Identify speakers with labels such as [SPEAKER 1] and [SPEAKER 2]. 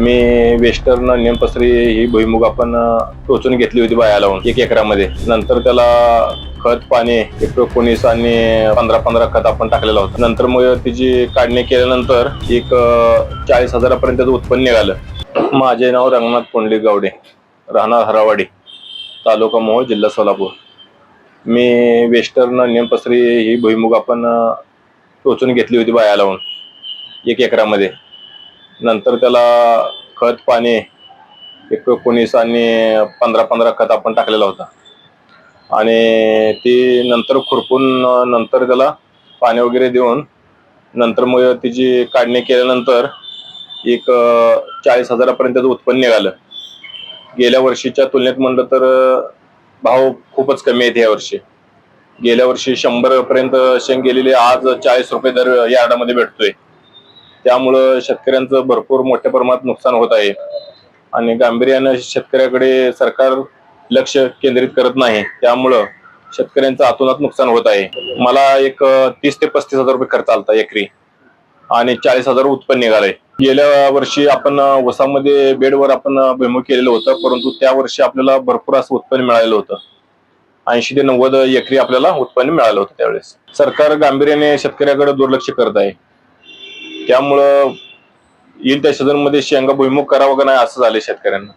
[SPEAKER 1] मी western नेमपसरी ही भुईमुग आपण टोचून घेतली होती बाया लावून एक एकरामध्ये. नंतर त्याला खत पाणी एक एकोणीस आणि पंधरा पंधरा खत आपण टाकलेलं होतं. नंतर मग तिची काढणी केल्यानंतर एक चाळीस हजारापर्यंत त्याचं उत्पन्न निघालं. माझे नाव रंगनाथ कोंडली गावडे राहणार हरावाडी तालुका मोहोळ जिल्हा सोलापूर. मी वेस्टर्न नेमपसरी ही भुईमुग आपण टोचून घेतली होती बाया लावून एक एकरामध्ये. नंतर त्याला खत पाणी एक एकोणीस आणि पंधरा पंधरा खत आपण टाकलेला होता. आणि ती नंतर खुरपून नंतर त्याला पाणी वगैरे देऊन नंतर मग तिची काढणी केल्यानंतर एक चाळीस हजारापर्यंतचं उत्पन्न निघालं. गेल्या वर्षीच्या तुलनेत म्हणलं तर भाव खूपच कमी आहेत या वर्षी. गेल्या वर्षी शंभर पर्यंत शेंग गेलेली आज चाळीस रुपये दर यार्डामध्ये भेटतोय. त्यामुळं शेतकऱ्यांचं भरपूर मोठ्या प्रमाणात नुकसान होत आहे. आणि गांभीर्यानं शेतकऱ्याकडे सरकार लक्ष केंद्रित करत नाही त्यामुळं शेतकऱ्यांचं आतोनात नुकसान होत आहे. मला एक तीस ते पस्तीस हजार रुपये खर्च आलता एकरी. आणि चाळीस हजार उत्पन्न निघालंय गेल्या वर्षी आपण वसामध्ये बेडवर आपण अं, भुईमुग केलेलं होतं परंतु त्या वर्षी आपल्याला भरपूर असं उत्पन्न मिळालेलं होतं. ऐंशी ते नव्वद एकरी आपल्याला उत्पन्न मिळालं होतं त्यावेळेस. सरकार गांभीर्याने शेतकऱ्याकडे दुर्लक्ष करत आहे. त्यामुळं येईल त्या सीझनमध्ये शेंगा भुईमुग करावं का नाही असं झालं शेतकऱ्यांना.